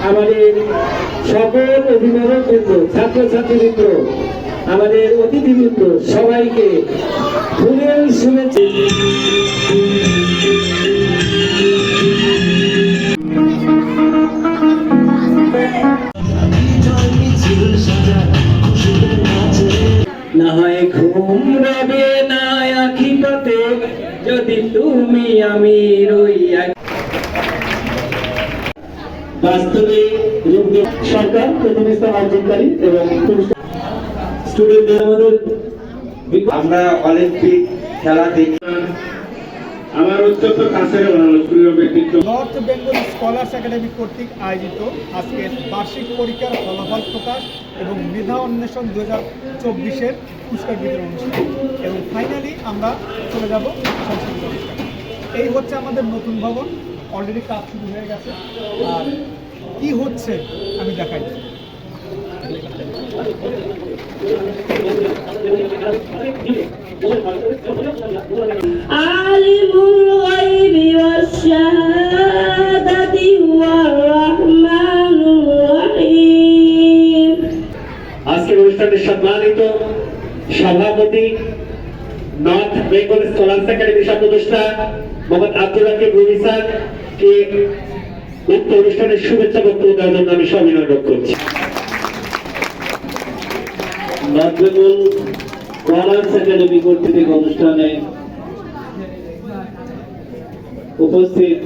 আমাদের সকল অভিভাবক বৃন্দ ছাত্রছাত্রী বৃন্দ আমাদের অতিথিবৃন্দ, সবাইকে ফুলের শুভেচ্ছা। না হয় ঘুম রবে না আখি যদি তুমি আমি রই বাস্তবে রূপ সরকার প্রথম স্থান অর্জনকারী এবং স্টুডেন্টদের আমাদের আমরা অলিম্পিক খেলা দেখি। আমার অত্যন্ত কাছের প্রিয় ব্যক্তিত্ব। নর্থ বেঙ্গল স্কলার্স একাডেমি কর্তৃক আয়োজিত আজকের বার্ষিক পরীক্ষার ফলাফল প্রকাশ এবং মেধা অন্বেষণ দু হাজার চব্বিশের পুরস্কার বিতরণ অনুষ্ঠান। এবং ফাইনালি আমরা চলে যাব অনুষ্ঠানে এই হচ্ছে আমাদের নতুন ভবন। অলরেডি কাজ শুরু হয়ে গেছে। আর কি হচ্ছে আমি দেখাই। আজকের অনুষ্ঠানে সম্মানিত সভাপতি নর্থ বেঙ্গল স্কলার্স একাডেমি সদস্য মোহাম্মদ আব্দুল রাকিব রুমি স্যার। কে উক্ত অনুষ্ঠানের শুভেচ্ছা বক্তব্য দেওয়ার জন্য আমি করছি। অনুষ্ঠানে উপস্থিত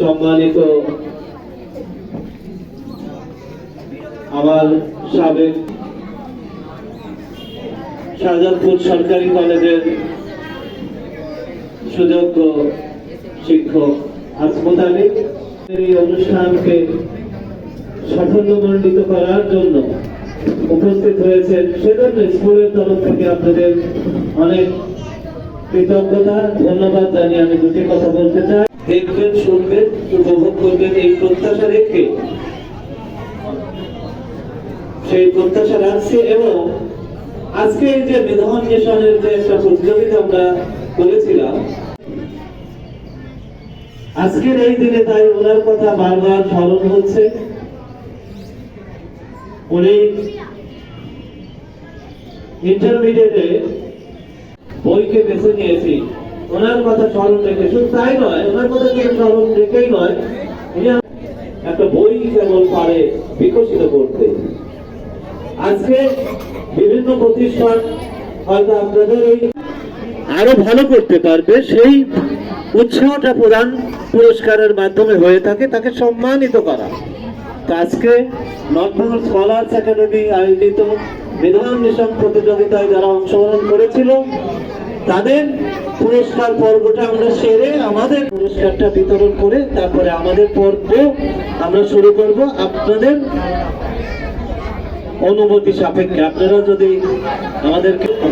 সম্মানিত আমার সাবেক শাহজাদপুর সরকারি কলেজের সুযোগ্য শিক্ষক আলী এই অনুষ্ঠানকে সাফল্যমণ্ডিত করার জন্য উপস্থিত হয়েছেন সেজন্য স্কুলের তরফ থেকে আপনাদের অনেক কৃতজ্ঞতা, ধন্যবাদ জানিয়ে আমি দুটি কথা বলতে চাই। দেখবেন, শুনবেন, উপভোগ করবেন এই প্রত্যাশা রেখে সেই প্রত্যাশা রাখছি এবং আজকে যে মেধাবান নেশনের যে একটা প্রতিযোগিতা আমরা করেছিলাম আজকের এই দিনে তাই ওনার কথা বারবার স্মরণ হচ্ছে। উনি ইন্টারমিডিয়েটে বইকে বেছে নিয়েছি। ওনার কথা স্মরণ রেখে, শুধু তাই নয়, ওনার কথা শুধু স্মরণ রেখেই নয়, উনি একটা বই কেবল পারে বিকশিত করতে। আজকে বিভিন্ন প্রতিষ্ঠান হয়তো আপনাদের এই আরও ভালো করতে পারবে, সেই উৎসাহটা প্রদান পুরস্কারের মাধ্যমে হয়ে থাকে, তাকে সম্মানিত করা। আজকে নর্থবেঙ্গল স্কলার্স একাডেমি আয়োজিত বিধান মিশন প্রতিযোগিতায় যারা অংশগ্রহণ করেছিল, তাদের পুরস্কার পর্বটা আমরা সেরে আমাদের পুরস্কারটা বিতরণ করে তারপরে আমাদের পর্ব আমরা শুরু করব। আপনাদের অনুমতি সাপেক্ষে। আপনারা যদি আমাদেরকে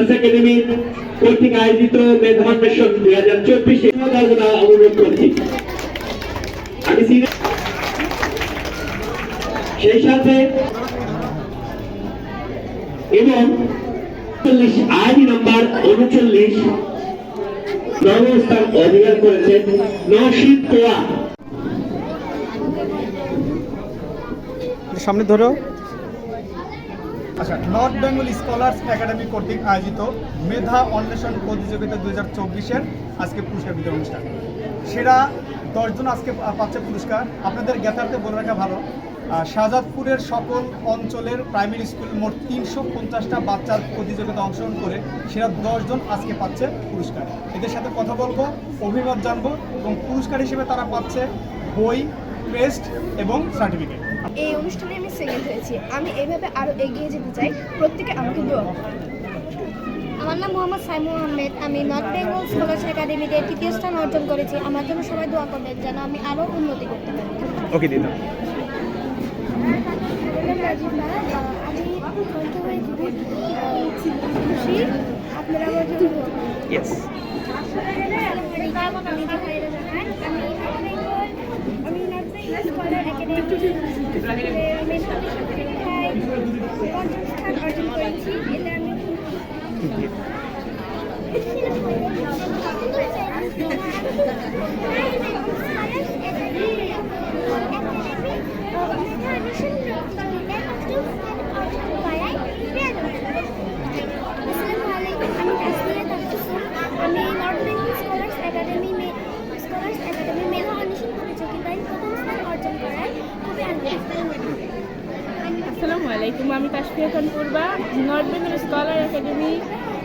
স্কলার্স একাডেমি কর্তৃক আয়োজিত মিশন দুই হাজার চব্বিশে অনুরোধ করছি। সেই সাথে এবং চল্লিশ আইডি নাম্বার উনচল্লিশ নবস্থান অধিকার করেছেন নশীদ তোয়া। সামনে ধরো। আচ্ছা নর্থ বেঙ্গল স্কলার্স একাডেমি কর্তৃক আয়োজিত মেধা অন্বেষণ প্রতিযোগিতা দু হাজার চব্বিশের আজকে পুরস্কার বিতরণ অনুষ্ঠান। সেরা দশজন আজকে পাচ্ছে পুরস্কার। আপনাদের জ্ঞাতার্থে বলে রাখা ভালো শাহজাদপুরের সকল অঞ্চলের প্রাইমারি স্কুল মোট তিনশো পঞ্চাশটা বাচ্চার প্রতিযোগিতা অংশগ্রহণ করে সেরা দশজন আজকে পাচ্ছে পুরস্কার। এদের সাথে কথা বলব, অভিমত জানব এবং পুরস্কার হিসেবে তারা পাচ্ছে বই পেস্ট এবং সার্টিফিকেট। এই অনুষ্ঠানে আমি সেকেন্ড হয়েছি। আমি এইভাবে আরও এগিয়ে যেতে চাই। প্রত্যেকে আমাকে দোয়া। আমার নাম মোহাম্মদ সাইমু আহমেদ। আমি নর্থ বেঙ্গল স্কলার্স একাডেমিতে তৃতীয় স্থান অর্জন করেছি। আমার জন্য সবাই দোয়া করবেন যেন আমি আরও উন্নতি করতে পারি। ওকে দিদা আপনারা আমার জন্য দোয়া করবেন। আমি জোহাইরা জাহান আমি নর্থ বেঙ্গল আমি নর্থ বেঙ্গল স্কলার স্থান অর্জন করেছি এতে আমি আসসালামু আলাইকুম আমি তাসমিয়া তাফসুম আমি north Bengal scholars academy scholars academy মেধা অন্বেষণ প্রতিযোগিতায় প্রথম স্থান অর্জন করায় খুবই আনন্দিত আসসালামু আলাইকুম আমি কাশ্মীর খান পূর্বা নর্থ বেঙ্গল স্কলার একাডেমি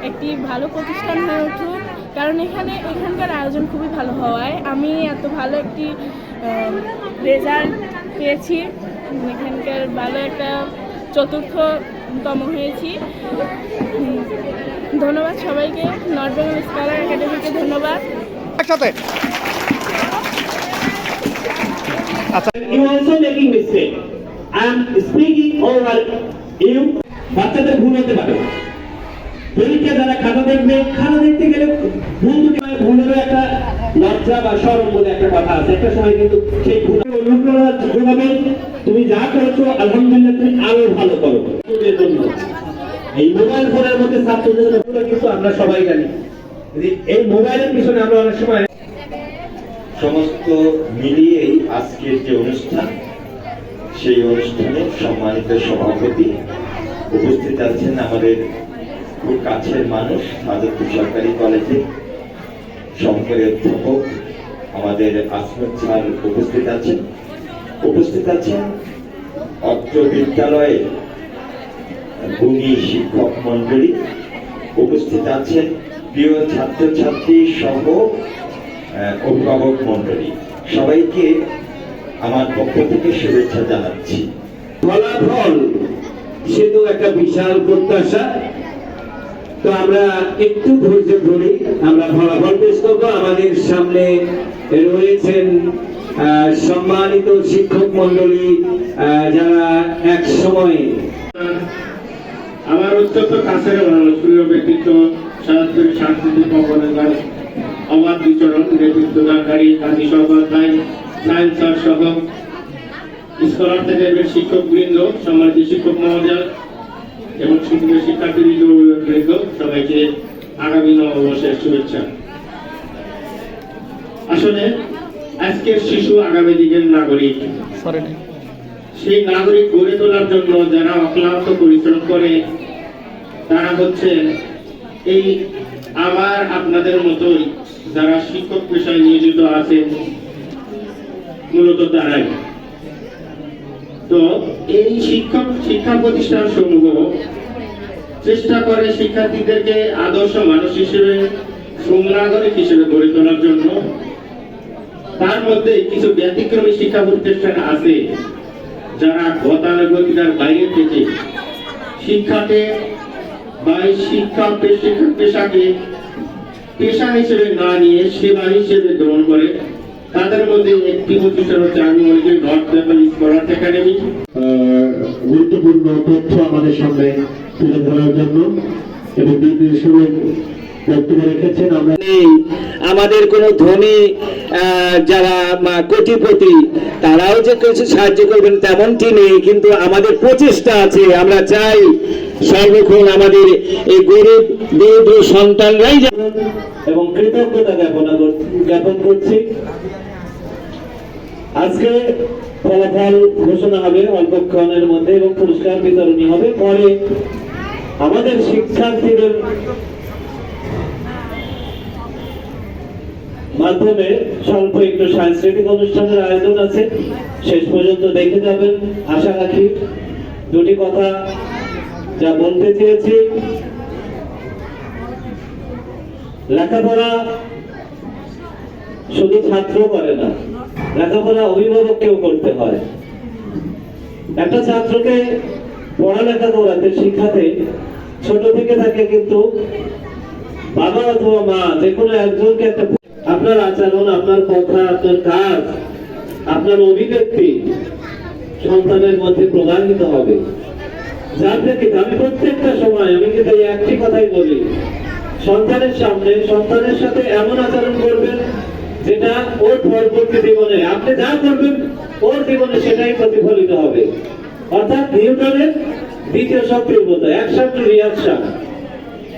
একটি ভালো প্রতিষ্ঠান হয়ে উঠুক। কারণ এখানে এখানকার আয়োজন খুবই ভালো হওয়ায়। আমি এত ভালো একটি রেজাল্ট পেয়েছি। এখানকার ভালো একটা চতুর্থতম হয়েছি। ধন্যবাদ সবাইকে। নর্থ বেঙ্গল স্কলার একাডেমিকে ধন্যবাদ। একসাথে। You also making mistake. I am speaking over বাচ্চাদের ভুল হতে পারে। পরীক্ষা যারা দেখবে, খাতা দেখতে গেলে ভুল ভুলেরও একটা লজ্জা বা সরম বলে একটা কথা আছে। একটা সময় কিন্তু সেই ভুল অনুপ্রেরণা তুমি যা আলহামদুলিল্লাহ তুমি আরও ভালো করো। এই মোবাইল ফোনের মধ্যে ছাত্রদের কিন্তু আমরা সবাই জানি। এই মোবাইলের পিছনে আমরা অনেক সময় সমস্ত মিলিয়েই আজকের যে অনুষ্ঠান সেই অনুষ্ঠানে সম্মানিত সভাপতি উপস্থিত আছেন আমাদের খুব কাছের মানুষ, মাধবপুর সরকারি কলেজে সহকারী অধ্যাপক আমাদের আসমত উপস্থিত আছেন। উপস্থিত আছেন অত্র বিদ্যালয়ের গুণী শিক্ষক মন্ডলী উপস্থিত আছেন প্রিয় ছাত্রছাত্রী সহ অভিভাবক মন্ডলী সবাইকে আমার পক্ষ থেকে শুভেচ্ছা জানাচ্ছি। ফলাফল সে তো একটা বিশাল প্রত্যাশা। তো আমরা একটু ধৈর্য ধরি আমরা ফলাফল পেশ করব। আমাদের সামনে রয়েছেন সম্মানিত শিক্ষক মন্ডলী যারা এক সময় আমার অত্যন্ত কাছের প্রিয় ব্যক্তিত্ব সাংস্কৃতিক সাংস্কৃতিক ভবনের অবাধ বিচরণ নেতৃত্বদানকারী কাজী সহবাধ্যায় সায়েন্স স্যার সহ স্কলার থেকে শিক্ষক বৃন্দ সম্মানিত শিক্ষক মহোদয় এবং বৃন্দ সবাইকে আগামী নববর্ষের শুভেচ্ছা। আসলে আজকের শিশু আগামী দিনের নাগরিক। সেই নাগরিক গড়ে তোলার জন্য যারা অক্লান্ত পরিশ্রম করে তারা হচ্ছে এই আমার আপনাদের মতোই যারা শিক্ষক পেশায় নিয়োজিত আছেন মূলত তারাই। তো এই শিক্ষক, শিক্ষা প্রতিষ্ঠান সমূহ চেষ্টা করে শিক্ষার্থীদেরকে আদর্শ মানুষ হিসেবে, সুনাগরিক হিসেবে গড়ে তোলার জন্য। তার মধ্যে কিছু ব্যতিক্রমী শিক্ষা প্রতিষ্ঠান আছে, যারা গতানুগতিকার বাইরে থেকে শিক্ষাকে বা শিক্ষা পে- শিক্ষা পেশাকে, পেশা হিসেবে না নিয়ে সেবা হিসেবে গ্রহণ করে। তাদের মধ্যে একটি প্রতিষ্ঠান হচ্ছে আমি মনে করি নর্থ বেঙ্গল স্কলার একাডেমি গুরুত্বপূর্ণ তথ্য আমাদের সামনে তুলে ধরার জন্য। এবং আমরা। নেই আমাদের কোনো ধনী আহ, যারা মা, কোটিপতি তারাও যে কিছু সাহায্য করবেন তেমনটি নেই কিন্তু আমাদের প্রচেষ্টা আছে। আমরা চাই সর্বক্ষণ আমাদের এই গরিব দরিদ্র সন্তানরাই এবং কৃতজ্ঞতা জ্ঞাপনা জ্ঞাপন করছি। আজকে ফলাফল ঘোষণা হবে অল্পক্ষণের মধ্যে এবং পুরস্কার বিতরণী হবে। পরে আমাদের শিক্ষার্থীদের মাধ্যমে স্বল্প একটু সাংস্কৃতিক অনুষ্ঠানের আয়োজন আছে। শেষ পর্যন্ত দেখে যাবেন। আশা রাখি দুটি কথা যা বলতে চেয়েছি। লেখাপড়া শুধু ছাত্র করে না লেখাপড়া অভিভাবককেও করতে হয়। একটা ছাত্রকে পড়ালেখা করাতে শিক্ষাতে ছোট থেকে তাকে কিন্তু বাবা অথবা মা, যে কোনো একজনকে একটা আপনার আচরণ, আপনার কথা, আপনার কাজ, আপনার অভিব্যক্তি সন্তানের মধ্যে প্রবাহিত হবে। যার প্রেক্ষিতে আমি প্রত্যেকটা সময়, আমি কিন্তু একটি কথাই বলি, সন্তানের সামনে সন্তানের সাথে এমন আচরণ করবেন যেটা ওর পরবর্তী জীবনে, আপনি যা করবেন, ওর জীবনে সেটাই প্রতিফলিত হবে। অর্থাৎ নিউটনের দ্বিতীয় শক্তির মতো অ্যাকশন টু রিয়াকশন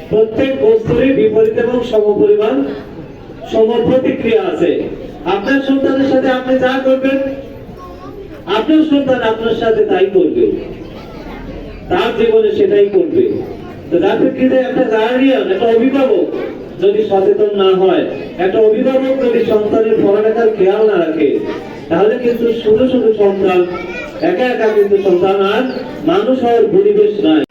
প্রত্যেক বস্তুরই বিপরীত এবং সমপরিমাণ সমপ্রতিক্রিয়া আছে। আপনার সন্তানের সাথে আপনি যা করবেন, আপনার সন্তান আপনার সাথে তাই করবে। তার জীবনে সেটাই করবে। তো যার প্রেক্ষিতে একটা গার্ডিয়ান একটা অভিভাবক যদি সচেতন না হয় একটা অভিভাবক যদি সন্তানের পড়ালেখার খেয়াল না রাখে, তাহলে কিন্তু শুধু শুধু সন্তান, একা একা কিন্তু সন্তান আর মানুষ হওয়ার পরিবেশ নাই।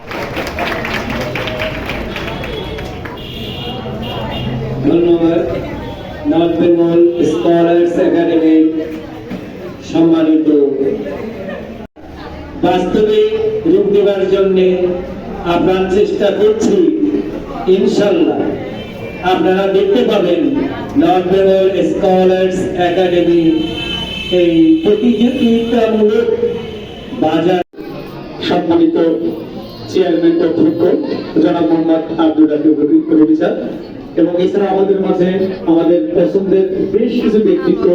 আপনারা দেখতে পাবেন নর্থ স্কলার্স একাডেমি এই প্রতিযোগিতামূলক বাজার। সম্মানিত চেয়ারম্যান অধ্যক্ষ জনাব মোহাম্মদ আব্দুল রবি স্যার এবং এছাড়া আমাদের মাঝে আমাদের পছন্দের বেশ কিছু ব্যক্তিত্ব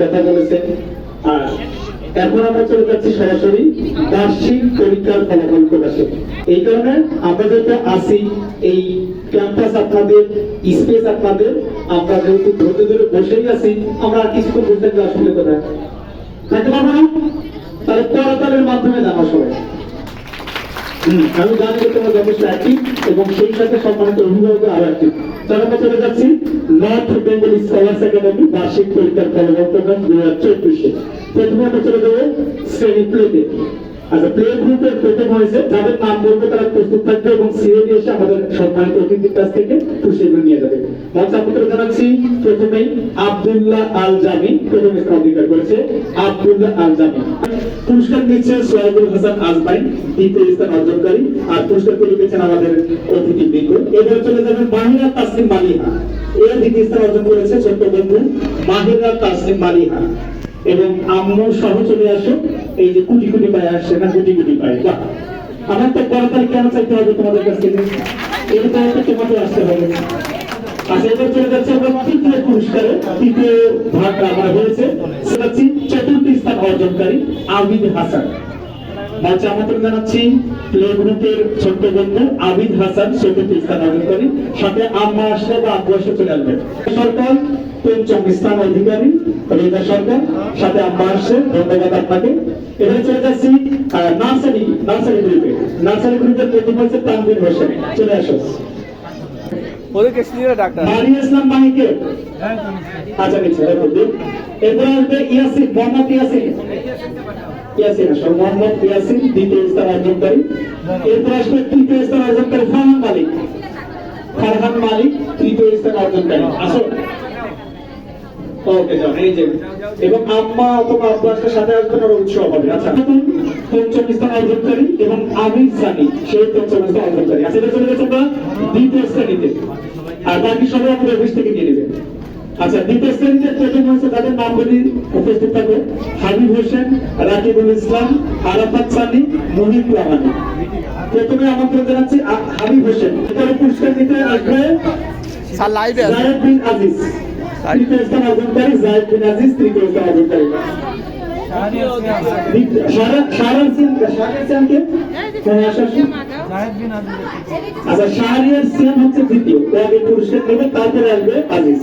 কথা বলেছেন। আর এখন আমরা চলে যাচ্ছি সরাসরি বার্ষিক পরীক্ষার ফলাফল প্রকাশে। এই কারণে আমরা যেহেতু আসি এই ক্যাম্পাস আপনাদের, স্পেস আপনাদের, আমরা যেহেতু ধরে ধরে বসেই আছি, আমরা আর কিছুক্ষণ বসে থাকলে আসলে কোথায় থাকতে পারব না তাহলে করতালের মাধ্যমে জানা সবাই। আমি জানি যে তোমরা যথেষ্ট অ্যাক্টিভ এবং সেই সাথে সম্মানিত অভিভাবক আরও অ্যাক্টিভ তাহলে আমরা চলে যাচ্ছি নর্থ বেঙ্গল স্কলার্স একাডেমি বার্ষিক পরীক্ষার ফলাফল প্রদান দু হাজার চব্বিশে। প্রথমে আমরা চলে যাব শ্রেণি প্লেতে আচ্ছা গ্রুপের প্রথম হয়েছে যাদের নাম বলব তারা প্রস্তুত থাকবে এবং এসে আমাদের সম্মানিত অতিথির কাছ থেকে নিয়ে যাবে। মঞ্চ আপনাদের জানাচ্ছি, প্রথমেই আল জামি প্রথম স্থান অধিকার করেছে আল জামি পুরস্কার সোহাবুল হাসান দ্বিতীয় স্থান অর্জনকারী, আর পুরস্কার পেয়ে গেছেন আমাদের অতিথি বৃন্দ। চলে যাবেন তাসলিম মালিহা। এর দ্বিতীয় স্থান অর্জন করেছে ছোট্ট বন্ধু মাহিরা তাসলিম মালিহা। এবং আম্মু সহ চলে আসো। এই যে কুটি কুটি পায়ে আসছে না, কুটি কুটি পায়ে। বা আমার তো করতাল কেন চাইতে হবে তোমাদের কাছ থেকে? এটা তো তোমাদের আসতে হবে। আচ্ছা আমরা তৃতীয় ভাগ আমরা হয়েছে। সেটা চতুর্থ স্থান অর্জনকারী আবিদ হাসান। মঞ্চে আমন্ত্রণ জানাচ্ছি প্লে গ্রুপের ছোট্ট বন্ধু আবিদ হাসান চতুর্থ স্থান অর্জনকারী সাথে আম্মা আসলে বা আব্বু আসলে চলে আসবে। সরকার পঞ্চম স্থান অধিকারী রেজা সরকার সাথে আম্মা আসছে ধন্যবাদ আপনাকে। এখানে চলে যাচ্ছি নার্সারি নার্সারি গ্রুপে। নার্সারি গ্রুপের প্রথম হচ্ছে তানভীর হোসেন। চলে আসো। ওদেরকে সিনিয়র ডাক্তার? মারিয়া ইসলাম মাহিকে আচ্ছা নিচ্ছে এরপর আসবে ইয়াসিন মোহাম্মদ ইয়াসিন। ইয়াসিন আসো মোহাম্মদ ইয়াসিন দ্বিতীয় স্থান অর্জনকারী এরপর আসবে তৃতীয় স্থান অর্জনকারী ফারহান মালিক। ফারহান মালিক তৃতীয় স্থান অর্জনকারী আসো। ওকে, যাও, এই যে। এবং আম্মা অথবা আব্বা আজকে সাথে আসবেন, ওরা উৎসব হবে। আচ্ছা পঞ্চম স্থান অর্জনকারী এবং আমির সানি সেই পঞ্চম স্থান অর্জনকারী আচ্ছা চলে গেছে দ্বিতীয় শ্রেণীতে। আর বাকি সবাই আমাদের অফিস থেকে নিয়ে নেবেন। আচ্ছা দ্বিতীয় শ্রেণীতে প্রথম হয়েছে তাদের নামগুলি উপস্থিত থাকবে। হাবিব হোসেন রাকিবুল ইসলাম আরাফাত সানি মহিব রাহানি প্রথমে আমন্ত্রণ জানাচ্ছি হাবিব হোসেন। এরপরে পুরস্কার নিতে আসবে স্যার লাইভে জায়েদ বিন আজিজ। তৃতীয় স্থান অর্জনকারী জায়েদ বিন আজিজ তৃতীয় স্থান অর্জনকারী। আচ্ছা শাহরিয়ার সিয়াম হচ্ছে দ্বিতীয়। পুরস্কার নেবে তারপরে আসবে আজিজ।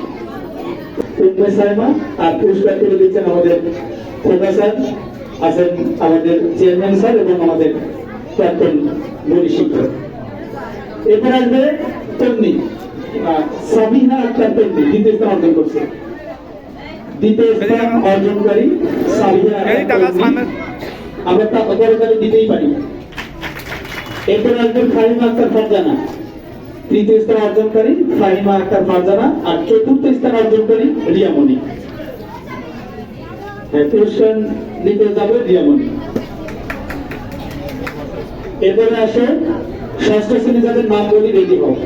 উম্মে সাইমা আর পুরস্কার তুলে দিচ্ছেন আমাদের প্রফেসর আছেন আমাদের চেয়ারম্যান স্যার এবং আমাদের প্রাক্তন বলি শিক্ষক। এরপর আসবে তন্নি সাবিনা আক্তার তন্নি দ্বিতীয় স্থান অর্জন করছে। দ্বিতীয় স্থান অর্জনকারী। সামনে- আমরা তা অপরকালে দিতেই পারি। এরপর আসবেন ফাহিমা আক্তার ফারজানা। তৃতীয় স্থান অর্জনকারী ফাহিমা আক্তার ফারজানা আর চতুর্থ স্থান অর্জনকারী রিয়ামণি। হ্যাঁ, পুরস্কার নিতে যাবে রিয়ামণি। এরপরে আসে ষষ্ঠ শ্রেণি যাদের নাম বলি রেডি হোক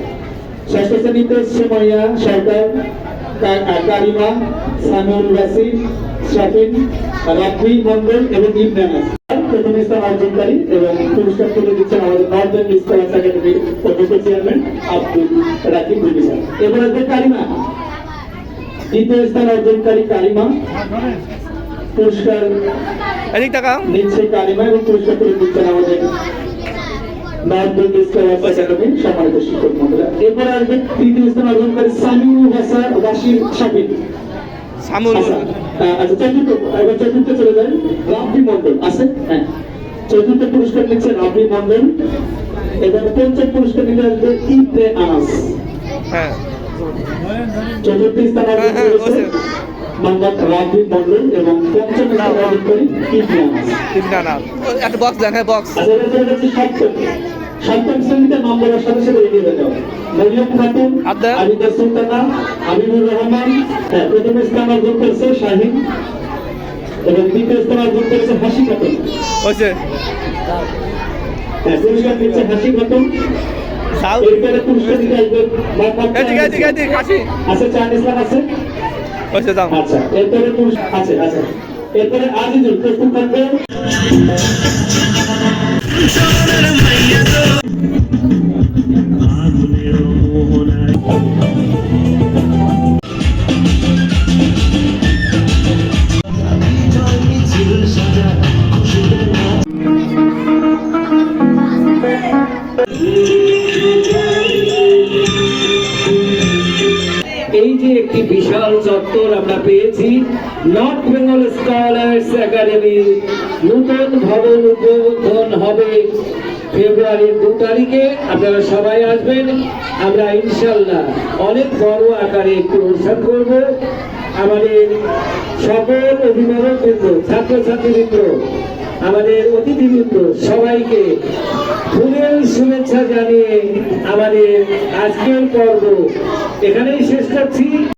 ষষ্ঠ শ্রেণীতে সুমাইয়া সরকার কারিমা সামিউল রাসিদ শাফিন রাফি মন্ডল এবং আনাস। প্রথম স্থান অর্জনকারী এবং পুরস্কার তুলে দিচ্ছেন আমাদের নর্দার্ন স্কলার্স একাডেমির অধ্যক্ষ চেয়ারম্যান আব্দুল রাকিব স্যার এবার আসবে কারিমা। দ্বিতীয় স্থান অর্জনকারী কারিমা। পুরস্কার এদিক টাকা নিচ্ছে কালিমা এবং পুরস্কার তুলে দিচ্ছেন আমাদের নর্থবেঙ্গল স্কলার্স একাডেমি সম্মানিত শিক্ষক মন্ডলী। এরপর আসবে তৃতীয় স্থান অর্জনকারী সামিউল হাসান সামুল আচ্ছা আহ, আচ্ছা চতুর্থ এবার চতুর্থ চলে যায় রাব্বি মন্ডল আছে? হ্যাঁ। চতুর্থ পুরস্কার নিচ্ছে রাব্বি মন্ডল এবার পঞ্চম পুরস্কার নিতে আসবে ইবনে আনাস। হ্যাঁ। চতুর্থ স্থান অর্জন হ্যাঁ, হ্যাঁ, করেছে মোহাম্মদ রাব্বি মন্ডল এবং পঞ্চম স্থান অর্জন করে ইবনে আনাস। তিনটা না একটা বক্স হ্যাঁ বক্স আচ্ছা এটা সপ্তম। সপ্তম শ্রেণীতে নাম বলার সাথে সাথে এগিয়ে যাও মরিয়ম খাতুন আবদা। সুলতানা হাবিবুর রহমান হ্যাঁ প্রথম স্থান অর্জন করেছে শাহিন এবং দ্বিতীয় স্থান অর্জন করেছে হাসি খাতুন। হ্যাঁ পুরস্কার দিচ্ছে হাসি খাতুন। আছে চান ইসলাম আছে। আচ্ছা এরপরে আছে আচ্ছা এরপরে আজিজুল প্রস্তুত থাকবে। এই যে একটি বিশাল চত্বর আমরা পেয়েছি নর্থ বেঙ্গল স্কলার্স একাডেমি নতুন ভবন উদ্বোধন হবে ফেব্রুয়ারির দু তারিখে। আপনারা সবাই আসবেন, আমরা ইনশাল্লাহ অনেক বড় আকারে একটি অনুষ্ঠান করব। আমাদের সকল অভিভাবক বৃন্দ ছাত্রছাত্রীবৃন্দ, আমাদের অতিথিবৃন্দ সবাইকে ফুলের শুভেচ্ছা জানিয়ে আমাদের আজকের পর্ব এখানেই শেষ করছি।